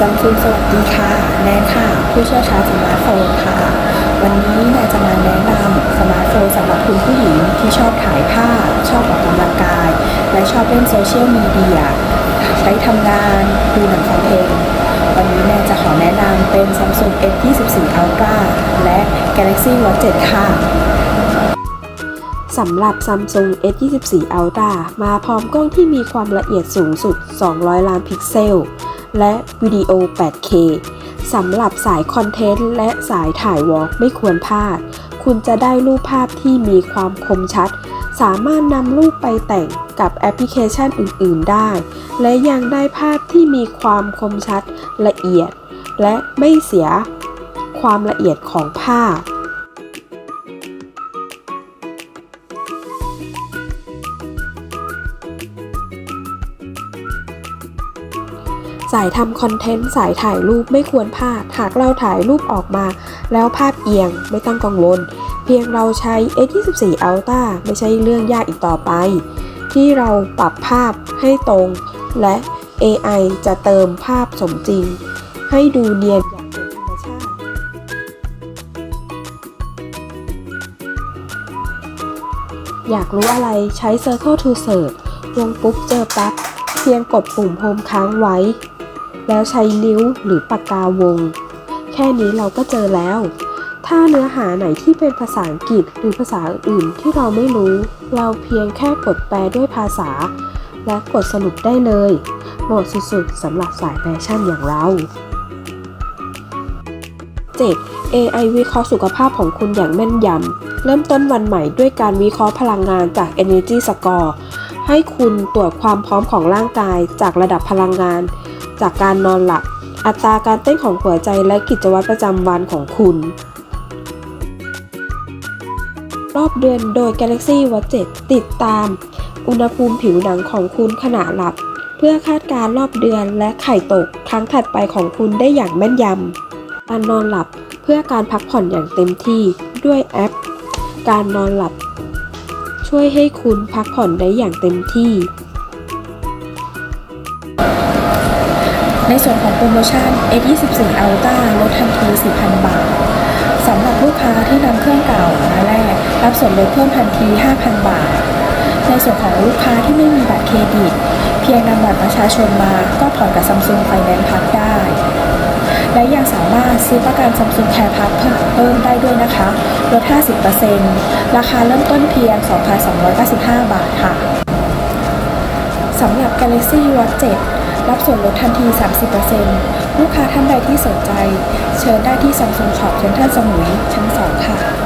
ซัมซุงสวัสดีค่ะ แนนค่ะ ผู้เชี่ยวชาญสมาร์ทโฟนค่ะ วันนี้แนนจะมาแนะนำสมาร์ทโฟนสำหรับคุณผู้หญิงที่ชอบถ่ายภาพ ชอบออกกำลังกาย และชอบเล่นโซเชียลมีเดียใช้ทำงานดูหนังฟังเพลง วันนี้แนนจะขอแนะนำเป็น Samsung S24 Ultra และ Galaxy Watch 7 ค่ะสำหรับ Samsung S24 Ultra มาพร้อมกล้องที่มีความละเอียดสูงสุด 200 ล้านพิกเซล และวิดีโอ 8K สำหรับสายคอนเทนต์และสายถ่ายวอล์กไม่ควรพลาด คุณจะได้รูปภาพที่มีความคมชัด สามารถนำรูปไปแต่งกับแอปพลิเคชันอื่น ๆ ได้ และยังได้ภาพที่มีความคมชัดละเอียด และไม่เสียความละเอียดของภาพ สายทำคอนเทนต์สายถ่ายรูปไม่ควรพลาด หากเราถ่ายรูปออกมา แล้วภาพเอียงไม่ต้องกังวล เพียงเราใช้ A24 Ultra ไม่ใช่เรื่องยากอีกต่อไป ที่เราปรับภาพให้ตรง และ AI จะเติมภาพสมจริง ให้ดูเนียนอย่างเป็นธรรมชาติ อยากรู้อะไรใช้ Circle to Search ลงปุ๊บเจอปั๊บเพียงกดปุ่มโฮมค้างไว้ แล้วใช้นิ้วหรือปากกาวง แค่นี้เราก็เจอแล้ว ถ้าเนื้อหาไหนที่เป็นภาษาอังกฤษหรือภาษาอื่นที่เราไม่รู้ เราเพียงแค่กดแปลด้วยภาษา และกดสรุปได้เลยเหมาะสุดๆสำหรับสายแฟชั่นอย่างเรา 7. AI วิเคราะห์สุขภาพของคุณอย่างแม่นยำ เริ่มต้นวันใหม่ด้วยการวิเคราะห์พลังงานจาก Energy Score ให้คุณตรวจความพร้อมของร่างกายจากระดับพลังงาน จากการนอนหลับ อัตราการเต้นของหัวใจและกิจวัตรประจำวันของคุณ รอบเดือนโดย Galaxy Watch 7 ติดตาม อุณหภูมิผิวหนังของคุณขณะหลับ เพื่อคาดการรอบเดือนและไข่ตกครั้งถัดไปของคุณได้อย่างแม่นยำการนอนหลับเพื่อการพักผ่อนอย่างเต็มที่ด้วยแอป การนอนหลับ ช่วยให้คุณพักผ่อนได้อย่างเต็มที่ ในส่วนของโปรโมชั่น S24 Ultra ลดทันที 4,000 บาทสำหรับลูกค้าที่นำเครื่องเก่ามาแลกรับส่วนลดเพิ่มทันที 5,000 บาท ในส่วนของลูกค้าที่ไม่มีบัตรเครดิต เพียงนำบัตรประชาชนมาก็ผ่อนกับ Samsung Finance Plus ได้ และยังสามารถซื้อประกัน Samsung Care Plus เพิ่มได้ด้วยนะคะลด 50%ราคาเริ่มต้นเพียง 2,295 บาทค่ะสำหรับ Galaxy Watch 7 รับส่วนลดทันที 30%ลูกค้าท่านใดที่สนใจ เชิญได้ที่ซัมซุงขอบเซ็นทรัลสมุยชั้น 2 ค่ะ